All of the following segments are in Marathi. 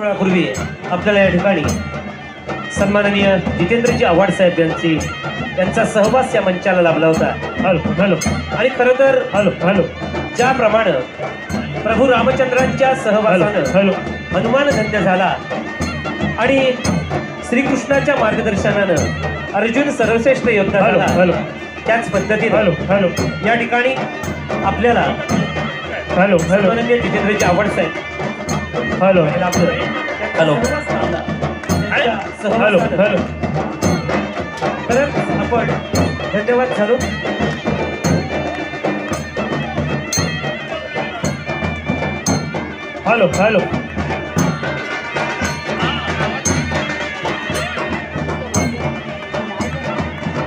वेळापूर्वी आपल्याला या ठिकाणी सन्माननीय जितेंद्रजी आव्हाड साहेब यांची यांचा सहवास या मंचाला लाभला होता. Hello hello. आणि खरं तर हॅलो हॅलो. ज्याप्रमाणे प्रभू रामचंद्रांच्या सहवासानं हॅलो हनुमान धन्य झाला आणि श्रीकृष्णाच्या मार्गदर्शनानं अर्जुन सर्वश्रेष्ठ योद्धा हॅलो झाला. हॅलो. त्याच पद्धतीने हॅलो हॅलो. या ठिकाणी आपल्याला हॅलो हॅलो. जितेंद्रजी आव्हाड साहेब हॅलो हॅलो हॅलो हॅलो खरंच आपण धन्यवाद झालो hello hello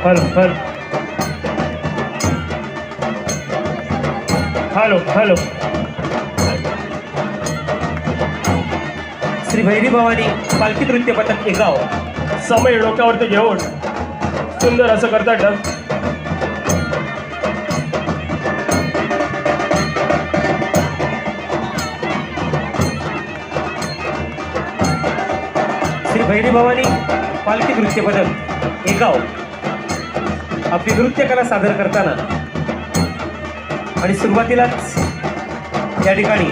hello hello hello hello Shri Bhairi Bhavani पालखी नृत्य पथक एगाव समय डोक्यावरती घेऊन सुंदर असं करतात डब. श्री भैरी भवानी पालखी नृत्य पथक एगाव आपली नृत्य कला सादर करताना आणि सुरुवातीलाच या ठिकाणी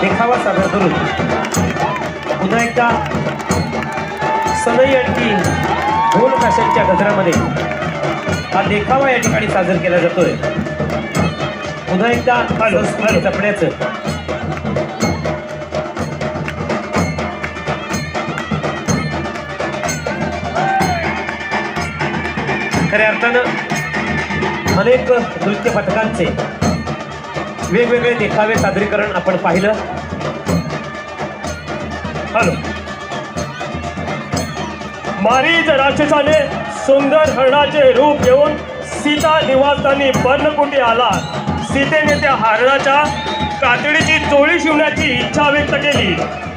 देखावा सादर करून पुन्हा एकदा सनई आणखी ढोल काशांच्या गजरामध्ये हा देखावा या ठिकाणी सादर केला जातोय. पुन्हा एकदा. जपण्याचं. खऱ्या अर्थानं अनेक नृत्य पथकांचे वेगवेगळे देखावे सादरीकरण आपण पाहिलं. हॅलो मारीच राक्षसाने सुंदर हरणाचे रूप घेऊन सीता निवासस्थानी पर्णकुंडी आला. सीतेने त्या हरणाच्या कातडीची चोळी शिवण्याची इच्छा व्यक्त केली.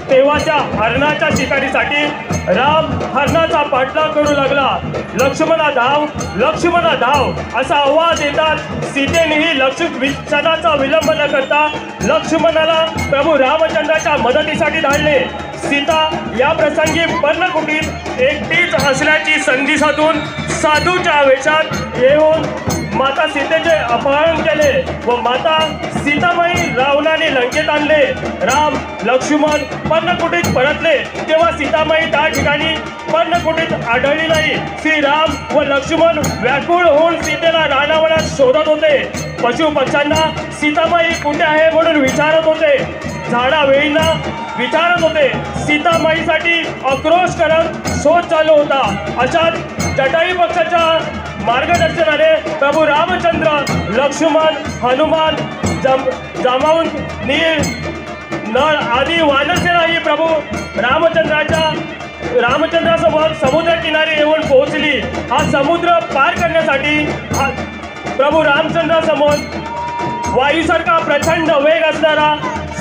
तेव्हा त्या हरणाच्या शिकारीसाठी राम हरणाचा पाठलाग करू लागला. लक्ष्मणा धाव लक्ष्मणा धाव असा आवाज येतात सीतेनेही लक्ष वि- विलंब न करता लक्ष्मणाला प्रभू रामचंद्राच्या मदतीसाठी धाडले. सीता या प्रसंगी पर्णकुटीत एकटीच हसण्याची संधी साधून साधूच्या वेशात येऊन माता सीतेचे अपहरण केले व माता सीताबाई रावणाने लंकेत आणले. राम लक्ष्मण पर्णकुटीत परतले. तेव्हा सीतामाई त्या ठिकाणी पर्णकुटीत आढळली नाही. श्रीराम व लक्ष्मण व्याकुळ होऊन सीतेला रानावनात शोधत होते. पशु पक्ष्यांना सीताबाई कुठे आहे? म्हणून विचारत होते. झाडा वेळीला विचारत होते सीतामाईसाठी आक्रोश करत शोध चालू होता. अशात जटाई पक्षाच्या मार्गदर्शनाने प्रभू रामचंद्र लक्ष्मण हनुमान जम जमावून नीळ नळ आदी वानरसेना ही प्रभू रामचंद्राच्या रामचंद्रासमोर समुद्र किनारी येऊन पोहोचली. हा समुद्र पार करण्यासाठी हा प्रभू रामचंद्रासमोर वायूसारखा प्रचंड वेग असणारा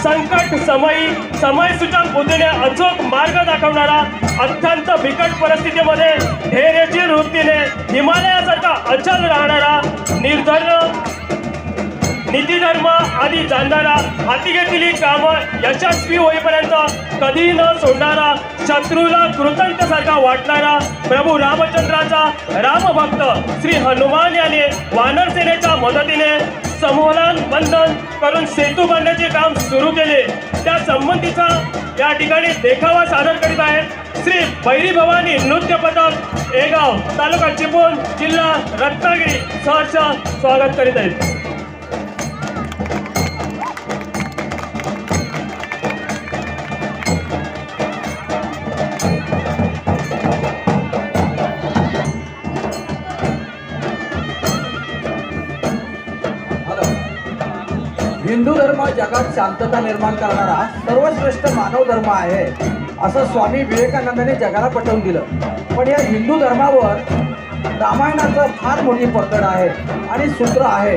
संकट समयी समयसूचक बुद्धीने अचूक मार्ग दाखवणारा अत्यंत बिकट परिस्थितीमध्ये धैर्याची वृत्तीने हिमालयासारखा अचल राहणारा निर्धर्म नीतीधर्म आदी जाणणारा हाती घेतलेली कामं यशस्वी होईपर्यंत कधी न सोडणारा शत्रूला कृतज्ञसारखा वाटणारा प्रभू रामचंद्राचा रामभक्त श्री हनुमान याने वानर सेनेच्या मदतीने समूहान बंधन करून सेतू बांधण्याचे काम सुरू केले. त्या संबंधीचा या ठिकाणी देखावा सादर करीत आहेत श्री भैरी भवानी नृत्य पथक एगाव तालुका चिपळूण जिल्हा रत्नागिरी. सहर्ष स्वागत करीत आहेत. हिंदू धर्म जगात शांतता निर्माण करणारा सर्वश्रेष्ठ मानव धर्म आहे असं स्वामी विवेकानंदाने जगाला पटवून दिलं. पण या हिंदू धर्मावर रामायणाचं फार मोठी पकड आहे आणि सूत्र आहे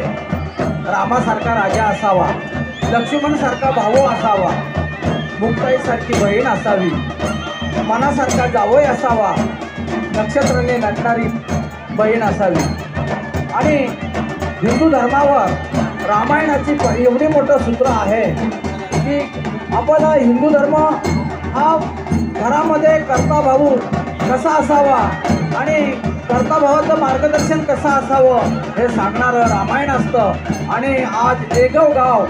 रामासारखा राजा असावा लक्ष्मणसारखा भाऊ असावा मुक्ताईसारखी बहीण असावी मनासारखा जावई असावा नक्षत्राने नटणारी बहीण असावी. आणि हिंदू धर्मावर रामायणाची एवढे मोठं सूत्र आहे की आपण हिंदू धर्म हा घरामध्ये कर्ता भाऊ कसा असावा आणि कर्ता भावाचं मार्गदर्शन कसं असावं हे सांगणारं रामायण असतं. आणि आज एगव गाव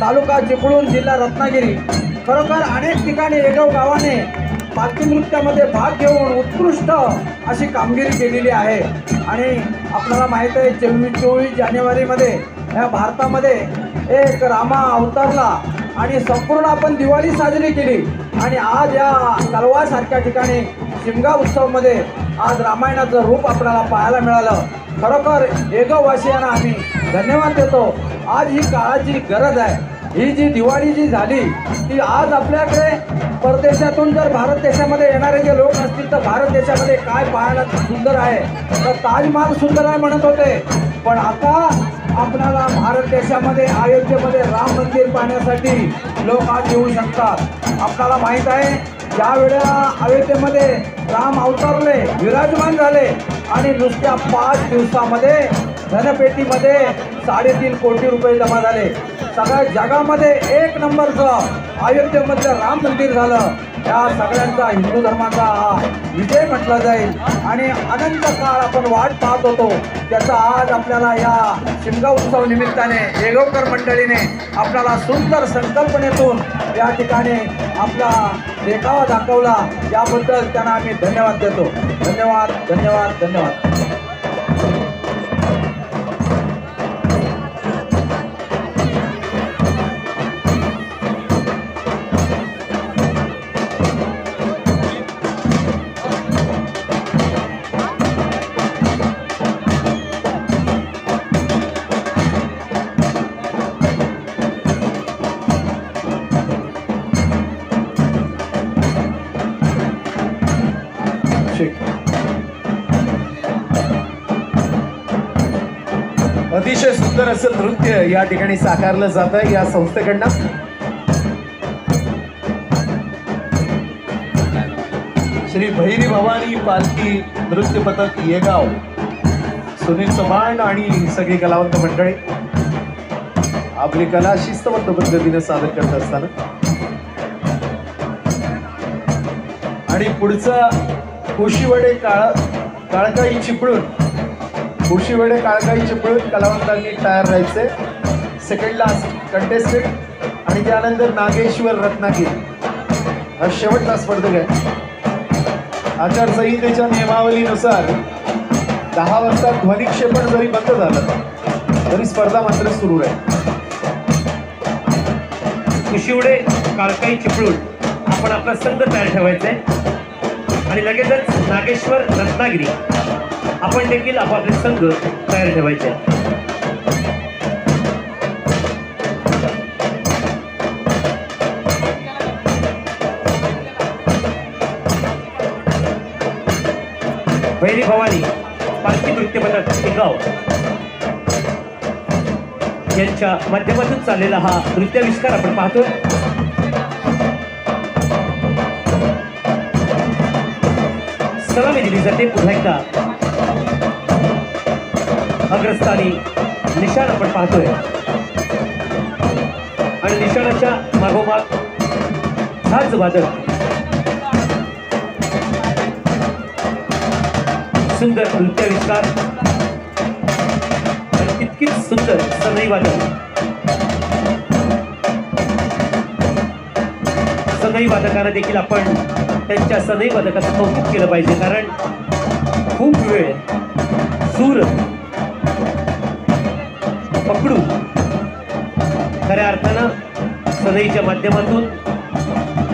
तालुका चिपळूण जिल्हा रत्नागिरी खरोखर अनेक ठिकाणी एगव गावाने पालखी नृत्यामध्ये भाग घेऊन उत्कृष्ट अशी कामगिरी केलेली आहे. आणि आपल्याला माहीत आहे चोवीस चोवीस जानेवारीमध्ये या भारतामध्ये एक रामा अवतरला आणि संपूर्ण आपण दिवाळी साजरी केली. आणि आज या तलवासारख्या ठिकाणी शिमगा उत्सवमध्ये आज रामायणाचं रूप आपल्याला पाहायला मिळालं. खरोखर एगवासियांना आम्ही धन्यवाद देतो. आज ही काळाची गरज आहे. ही जी दिवाळी जी झाली ती आज आपल्याकडे परदेशातून जर भारत देशामध्ये येणारे जे लोक असतील तर भारत देशामध्ये काय पाहायला सुंदर आहे? तर ताजमहाल सुंदर आहे म्हणत होते. पण आता आपल्याला भारत देशामध्ये अयोध्येमध्ये राम मंदिर पाहण्यासाठी लोक आज येऊ शकतात. आपल्याला माहीत आहे ज्या वेळेला अयोध्येमध्ये राम अवतरले विराजमान झाले आणि नुसत्या पाच दिवसामध्ये धनपेटीमध्ये साडेतीन कोटी रुपये जमा झाले. सगळ्या जगामध्ये एक नंबरचं अयोध्येमधलं राम मंदिर झालं. या सगळ्यांचा हिंदू धर्माचा हा विजय म्हटला जाईल. आणि अनंत काळ आपण वाट पाहत होतो. त्याचा आज आपल्याला या शिमगा उत्सव निमित्ताने येगवकर मंडळीने आपल्याला सुंदर संकल्पनेतून या ठिकाणी आपला देखावा दाखवला. याबद्दल त्यांना आम्ही धन्यवाद देतो. धन्यवाद धन्यवाद धन्यवाद. सुंदर असं नृत्य या ठिकाणी साकारलं जात या संस्थेकडनं. श्री भैरी भवानी पालखी नृत्य पथक येगाव. सुनील चव्हाण आणि सगळी कलावंत मंडळी. आपली कला शिस्तबद्ध पद्धतीने सादर करत असताना. आणि पुढचा कोशिवडे काळ काळकाई चिपळून कोशिवडे काळकाई चिपळूण कलावंतांनी तयार राहायचे. सेकंड लास्ट कंटेस्टेड आणि त्यानंतर नागेश्वर रत्नागिरी. हा शेवटचा स्पर्धक आहे. आचारसंहितेच्या नियमावलीनुसार दहा वाजता ध्वनिक्षेपण जरी बंद झालं तरी स्पर्धा मात्र सुरू राहील कुशिवडे काळकाई चिपळूण आपण आपला संघ तयार ठेवायचा आहे. आणि लगेचच नागेश्वर रत्नागिरी. आपण देखील आपापले संघ तयार ठेवायचे आहे भवानी पार्थिव नृत्य टिकाव. यांच्या माध्यमातून चाललेला हा नृत्याविष्कार आपण पाहतो सलामी दिली जाते पुन्हा एकदा अग्रस्थानी निशाण आपण पाहतोय. आणि निशाणाच्या मागोमाग हाच वादक सुंदर नृत्याविष्कार आणि तितकीच सुंदर सनई वादक सनई वादकांना देखील आपण त्यांच्या सनई वादकाचं कौतुक केलं पाहिजे कारण खूप वेळ सूर पकडू. खऱ्या अर्थानं सनईच्या माध्यमातून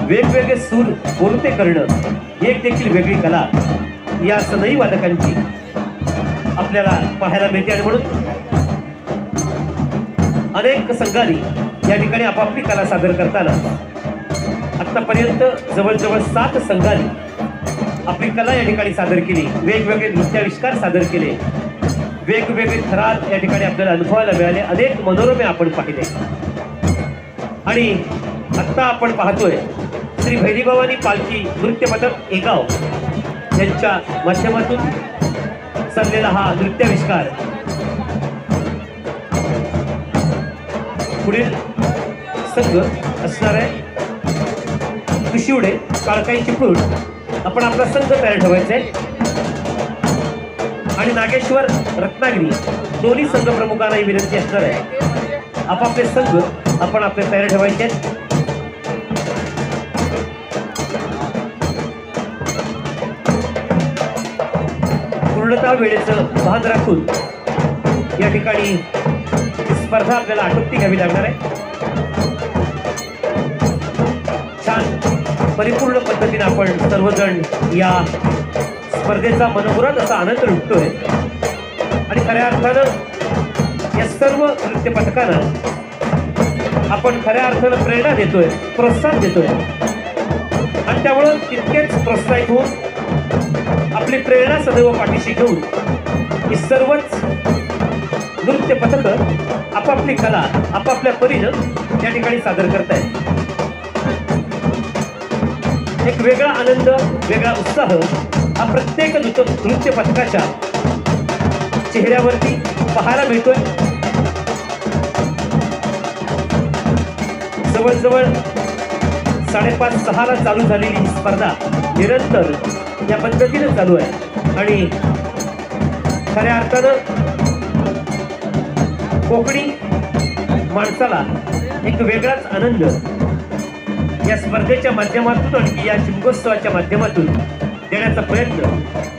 वेगवेगळे सूर कोणते करणं एक देखील वेगळी कला या सनई वादकांची आपल्याला पाहायला मिळते आणि म्हणून अनेक संघांनी या ठिकाणी आपापली कला सादर करताना आत्तापर्यंत जवळजवळ सात संघांनी आपली कला या ठिकाणी सादर केली वेगवेगळे नृत्याविष्कार सादर केले. वेगवेगळे थरार या ठिकाणी आपल्याला अनुभवायला मिळाले. अनेक मनोरमे आपण पाहिले. आणि आत्ता आपण पाहतोय श्री भैरीभवानी पालखी नृत्य पथक एगाव यांच्या माध्यमातून चाललेला हा नृत्याविष्कार. पुढील संघ असणार आहे. कृषिवडे काळकाई चिपळूण आपण आपला संघ तयार ठेवायचा आहे. आणि नागेश्वर रत्नागिरी दोन्ही संघ प्रमुखांना ही विनंती असणार आहे. आपापले संघ आपण आपले तयार ठेवायचे आहेत. पूर्णतः वेळेचं भान राखून या ठिकाणी स्पर्धा आपल्याला आटोपती घ्यावी लागणार आहे. छान परिपूर्ण पद्धतीने आपण सर्वजण या स्पर्धेचा मनोमुराद असा आनंद लुटतोय. आणि खऱ्या अर्थानं या सर्व नृत्य आपण खऱ्या अर्थानं प्रेरणा देतोय प्रोत्साहन देतोय. आणि त्यामुळं तितकेच प्रोत्साहित होऊन आपली प्रेरणा सदैव पाठीशी घेऊन ही सर्वच नृत्य पथकं आपापली कला आपापल्या परीनं या ठिकाणी सादर करतायत. एक वेगळा आनंद वेगळा उत्साह हा प्रत्येक नृत्य नृत्य पथकाच्या चेहऱ्यावरती पाहायला मिळतोय. जवळजवळ साडेपाच सहाला चालू झालेली ही स्पर्धा निरंतर या पद्धतीनं चालू आहे. आणि खऱ्या अर्थानं कोकणी माणसाला एक वेगळाच आनंद या स्पर्धेच्या माध्यमातून आणि या शिमगोत्सवाच्या माध्यमातून Deja esa prenda.